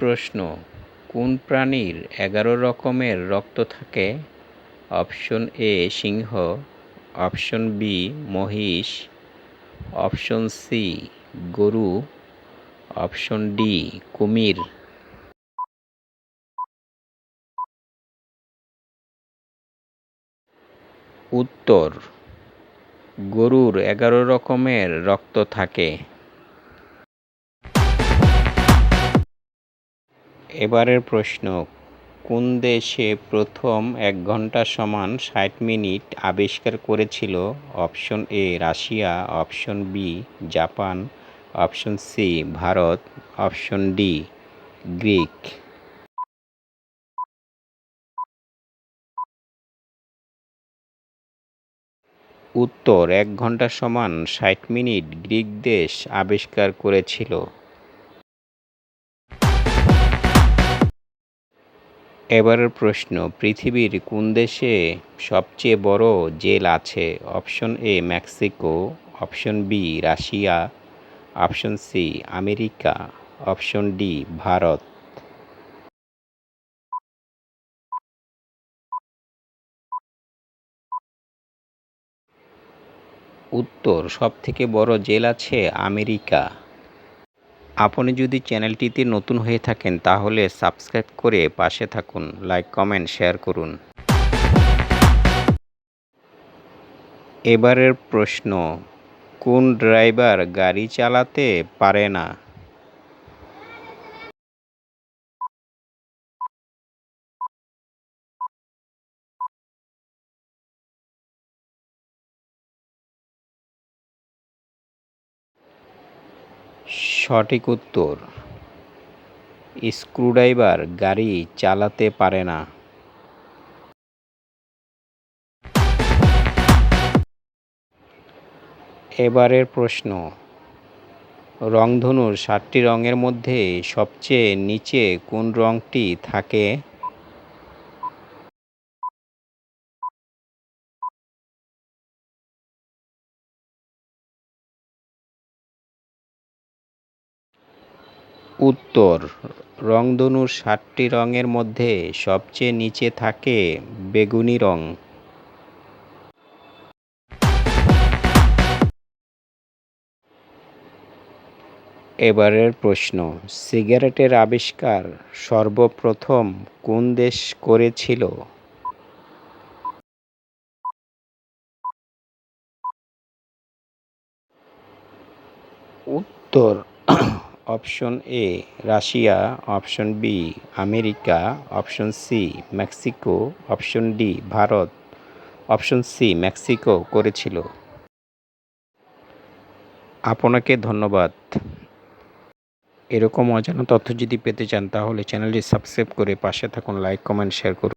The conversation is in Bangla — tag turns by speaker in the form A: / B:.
A: প্রশ্ন, কোন প্রাণীর এগারো রকমের রক্ত থাকে? অপশন এ, সিংহ, অপশন বি, মহিষ, অপশন সি, গরু, অপশন ডি, কুমির। উত্তর, গরুর এগারো রকমের রক্ত থাকে। এবারের প্রশ্ন, কোন দেশে প্রথম এক ঘণ্টা সমান ষাট মিনিট আবিষ্কার করেছিল? Option A, Russia, option B, Japan, option C, Bharat, option D, Greek. উত্তর, এক ঘণ্টা সমান ষাট মিনিট গ্রিক দেশ আবিষ্কার করেছিল। এবারের প্রশ্ন, পৃথিবীর কোন দেশে সবচেয়ে বড় জেল আছে? Option A, Mexico, option B, Russia, option C, America, option D, Bharat. উত্তর, সবথেকে বড় জেল আছে আমেরিকা। আপনি যদি চ্যানেলটিতে নতুন হয়ে থাকেন, তাহলে সাবস্ক্রাইব করে পাশে থাকুন, লাইক, কমেন্ট, শেয়ার করুন। এবারের প্রশ্ন, কোন ড্রাইভার গাড়ি চালাতে পারে না? সঠিক উত্তর। স্ক্রুড্রাইভার গাড়ি চালাতে পারে না। এবারের প্রশ্ন, রংধনুর সাতটি রঙের মধ্যে সবচেয়ে নিচে কোন রঙটি থাকে? উত্তর। রংধনুর সাতটি রঙের মধ্যে সবচেয়ে নিচে থাকে বেগুনি রং। এবারের প্রশ্ন, সিগারেটের আবিষ্কার সর্বপ্রথম কোন দেশ করেছিল? উত্তর option A Russia, option B America, option C Mexico, option D Bharat, option C Mexico করেছিল। আপনাকে ধন্যবাদ। এরকম অজানা তথ্য যদি পেতে চান, তাহলে চ্যানেলটি সাবস্ক্রাইব করে পাশে থাকুন, লাইক, কমেন্ট, শেয়ার করুন।